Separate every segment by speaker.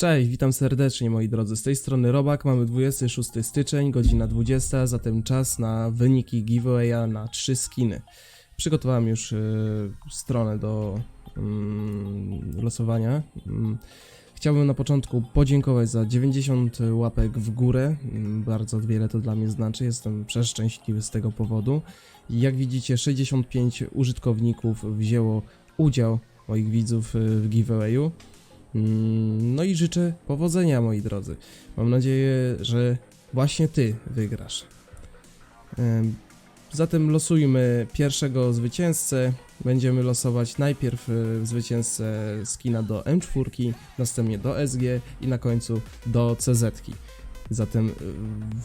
Speaker 1: Cześć, witam serdecznie moi drodzy. Z tej strony Robak, mamy 26 styczeń, godzina 20, zatem czas na wyniki giveawaya na 3 skiny. Przygotowałem już y, stronę do mm, losowania. Mm, Chciałbym na początku podziękować za 90 łapek w górę. Mm, Bardzo wiele to dla mnie znaczy, jestem przeszczęśliwy z tego powodu. Jak widzicie, 65 użytkowników wzięło udział moich widzów y, w giveawayu. Mm, No i życzę powodzenia, moi drodzy. Mam nadzieję, że właśnie ty wygrasz. Em, Zatem losujmy pierwszego zwycięzcę. Będziemy losować najpierw y, zwycięzcę skina do M4, następnie do SG i na końcu do CZ. Zatem y,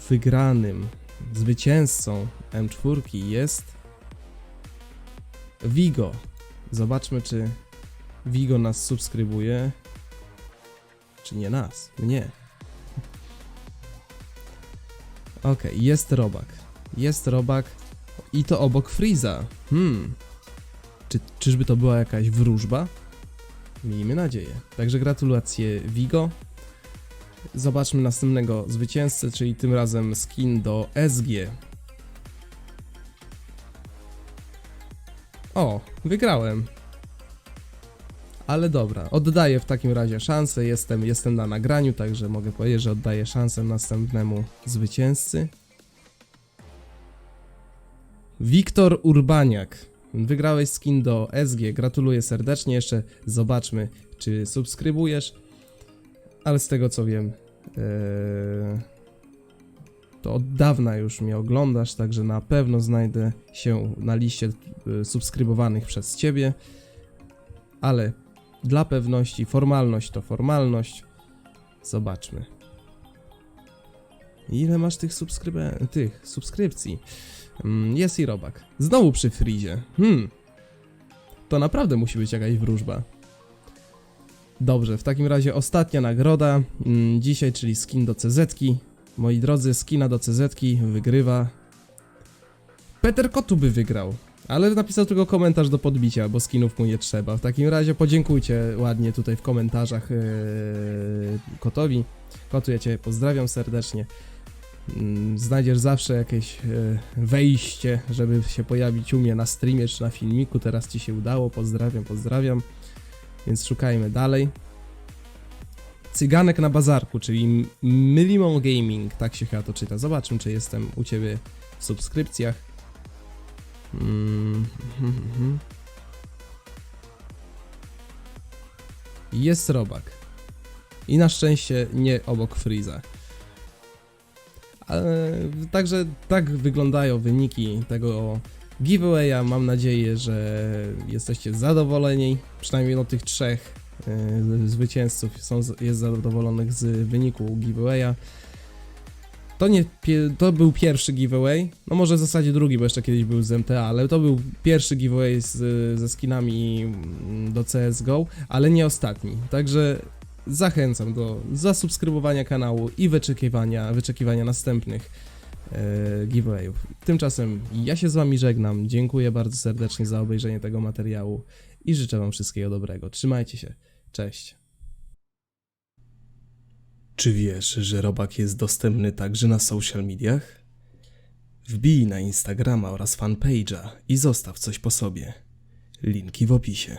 Speaker 1: wygranym zwycięzcą M4 jest Vigo. Zobaczmy, czy Vigo nas subskrybuje. Czy nie nas? Mnie. Okej, jest robak. Jest robak. I to obok Freeza. Hmm. Czy, czyżby to była jakaś wróżba? Miejmy nadzieję. Także gratulacje Vigo. Zobaczmy następnego zwycięzcę, czyli tym razem skin do SG. O, wygrałem. Ale dobra, oddaję w takim razie szansę. Jestem, jestem na nagraniu, także mogę powiedzieć, że oddaję szansę następnemu zwycięzcy. Wiktor Urbaniak. Wygrałeś skin do SG. Gratuluję serdecznie. Jeszcze zobaczmy, czy subskrybujesz. Ale z tego co wiem, ee, to od dawna już mnie oglądasz, także na pewno znajdę się na liście e, subskrybowanych przez ciebie. Ale dla pewności, formalność to formalność. Zobaczmy. Ile masz tych subskrybe... tych subskrypcji? Mm, Jest i robak. Znowu przy frizie. Hmm. To naprawdę musi być jakaś wróżba. Dobrze, w takim razie ostatnia nagroda. mm, Dzisiaj, czyli skin do CZ. -ki. Moi drodzy, skina do CZ wygrywa. Peter Kotu by wygrał. Ale napisał tylko komentarz do podbicia, bo skinów mu nie trzeba. W takim razie podziękujcie ładnie tutaj w komentarzach yy, Kotowi. Kotu, ja Cię pozdrawiam serdecznie. Mm, Znajdziesz zawsze jakieś yy, wejście, żeby się pojawić u mnie na streamie czy na filmiku. Teraz Ci się udało. Pozdrawiam, pozdrawiam. Więc szukajmy dalej. Cyganek na bazarku, czyli Mylimon Gaming, tak się chyba to czyta. Zobaczmy, czy jestem u Ciebie w subskrypcjach. Mhm. Jest robak. I na szczęście nie obok Freeza. Ale, także tak wyglądają wyniki tego giveawaya. Mam nadzieję, że jesteście zadowoleni. Przynajmniej no tych trzech y, zwycięzców są, jest zadowolonych z wyniku giveawaya. To, nie, to był pierwszy giveaway, no może w zasadzie drugi, bo jeszcze kiedyś był z MTA, ale to był pierwszy giveaway z, ze skinami mm, do CSGO, ale nie ostatni. Także zachęcam do zasubskrybowania kanału i wyczekiwania, wyczekiwania następnych e, giveawayów. Tymczasem ja się z wami żegnam, dziękuję bardzo serdecznie za obejrzenie tego materiału i życzę wam wszystkiego dobrego. Trzymajcie się, cześć. Czy wiesz, że robak jest dostępny także na social mediach? Wbij na Instagrama oraz fanpage'a i zostaw coś po sobie. Linki w opisie.